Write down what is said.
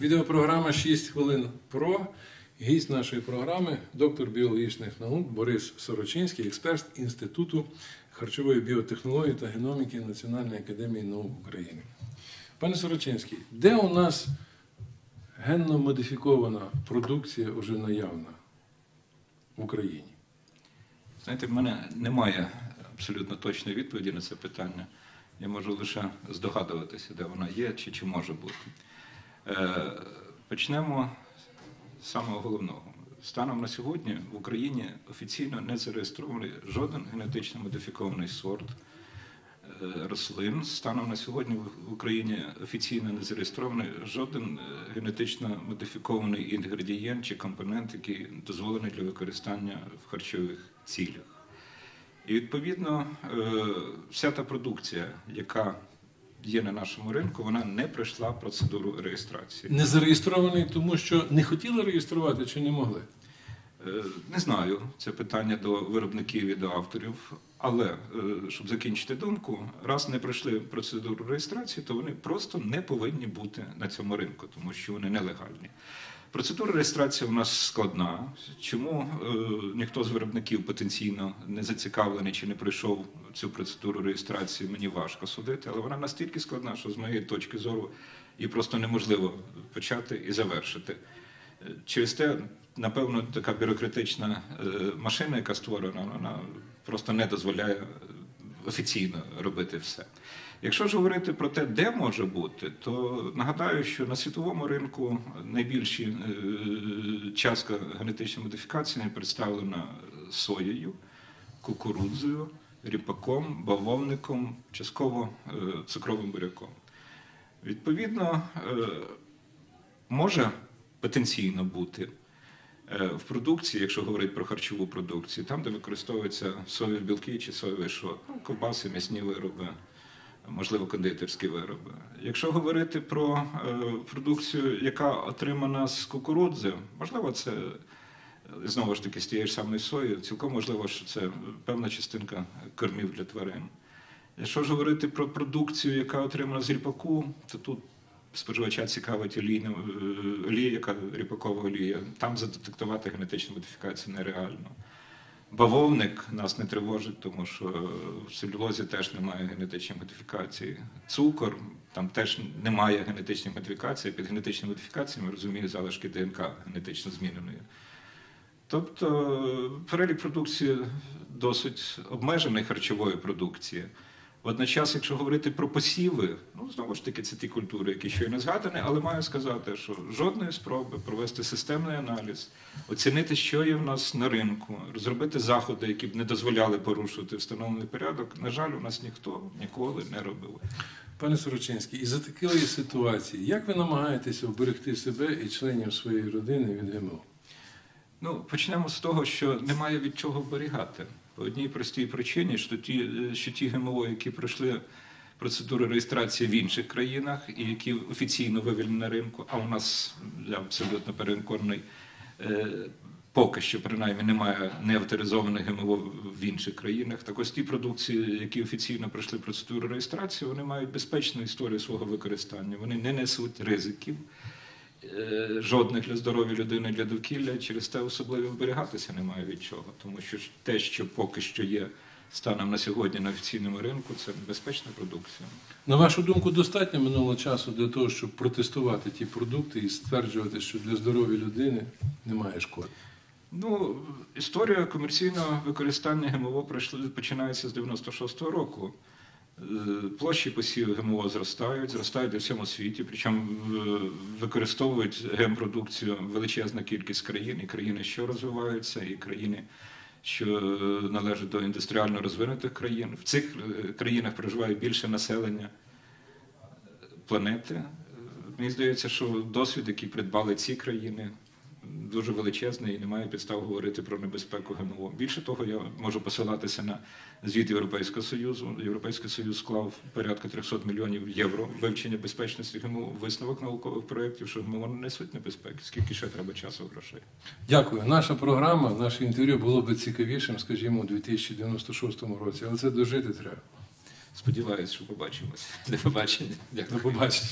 Відеопрограма 6 хвилин про. Гість нашої програми, доктор біологічних наук Борис Сорочинський, експерт Інституту харчової біотехнології та геноміки Національної академії наук України. Пане Сорочинський, де у нас генно модифікована продукція вже наявна в Україні? Знаєте, в мене немає абсолютно точної відповіді на це питання. Я можу лише здогадуватися, де вона є чи, чи може бути. Е, почнемо з самого головного. Станом на сьогодні в Україні офіційно не зареєстрований жоден генетично модифікований сорт е, рослин. Станом на сьогодні в Україні офіційно не зареєстрований жоден е, генетично модифікований інгредієнт чи компонент, який дозволений для використання в харчових цілях. І відповідно вся та продукція, яка є на нашому ринку, вона не пройшла процедуру реєстрації. Не зареєстрований, тому що не хотіли реєструвати чи не могли? Е, Не знаю, це питання до виробників і до авторів. Але е, щоб закінчити думку, раз не пройшли процедуру реєстрації, то вони просто не повинні бути на цьому ринку, тому що вони нелегальні. Процедура реєстрації у нас складна. Чому е, ніхто з виробників потенційно не зацікавлений чи не пройшов цю процедуру реєстрації, мені важко судити, але вона настільки складна, що з моєї точки зору її просто неможливо почати і завершити. Через те, напевно, така бюрократична е, машина, яка створена, вона просто не дозволяє офіційно робити все. Якщо ж говорити про те, де може бути, то нагадаю, що на світовому ринку найбільші е, частка генетичної модифікації представлена соєю, кукурудзою, ріпаком, бавовником, частково е, цукровим буряком. Відповідно, е, може потенційно бути в продукції, якщо говорити про харчову продукцію, там, де використовуються соєві білки чи соєвий шот, ну, ковбаси, м'ясні вироби, можливо, кондитерські вироби. Якщо говорити про е, продукцію, яка отримана з кукурудзи, можливо, це е, знову ж таки з тієї ж самої сої, цілком можливо, що це певна частинка кормів для тварин. Якщо ж говорити про продукцію, яка отримана з ріпаку, то тут споживача цікавить олійна, е, олія, яка ріпакова олія. Там задетектувати генетичну модифікацію нереально. Бавовник нас не тривожить, тому що в целюлозі теж немає генетичної модифікації. Цукор, там теж немає генетичної модифікації. Під генетичною модифікацією ми розуміємо залишки ДНК генетично зміненої. Тобто перелік продукції досить обмежений харчової продукції. Водночас, якщо говорити про посіви, ну знову ж таки, це ті культури, які щойно згадані, але маю сказати, що жодної спроби провести системний аналіз, оцінити, що є в нас на ринку, розробити заходи, які б не дозволяли порушувати встановлений порядок, на жаль, у нас ніхто ніколи не робив. Пане Сорочинський, із-за такої ситуації, як ви намагаєтеся вберегти себе і членів своєї родини від ГМО? Ну, почнемо з того, що немає від чого вберігати. По одній простій причині, що ті, що ті ГМО, які пройшли процедуру реєстрації в інших країнах і які офіційно виведені на ринку, а у нас я абсолютно переконаний, е, поки що принаймні немає неавторизованих ГМО в інших країнах. Так ось ті продукції, які офіційно пройшли процедуру реєстрації, вони мають безпечну історію свого використання. Вони не несуть ризиків. Е, Жодних для здоров'я людини, для довкілля, через те особливо вберігатися немає від чого. Тому що те, що поки що є станом на сьогодні на офіційному ринку, це безпечна продукція. На вашу думку, достатньо минуло часу для того, щоб протестувати ті продукти і стверджувати, що для здоров'я людини немає шкоди? Ну, історія комерційного використання ГМО пройшли, починається з 96-го року. Е, Площі посівів ГМО зростають, зростають у всьому світі, причому е, використовують гемпродукцію величезна кількість країн, і країни, що розвиваються, і країни, що е, належать до індустріально розвинутих країн. В цих країнах проживає більше населення планети. Мені здається, що досвід, який придбали ці країни, дуже величезний і немає підстав говорити про небезпеку ГМО. Більше того, я можу посилатися на звіт Європейського Союзу. Європейський Союз склав порядка 300 мільйонів євро вивчення безпечності ГМО, висновок наукових проєктів, що ГМО не несуть небезпеки. Скільки ще треба часу грошей? Дякую. Наша програма, наше інтерв'ю було б цікавішим, скажімо, у 2096 році, але це дожити треба. Сподіваюсь, що побачимося. До побачення. Дякую. До побачення.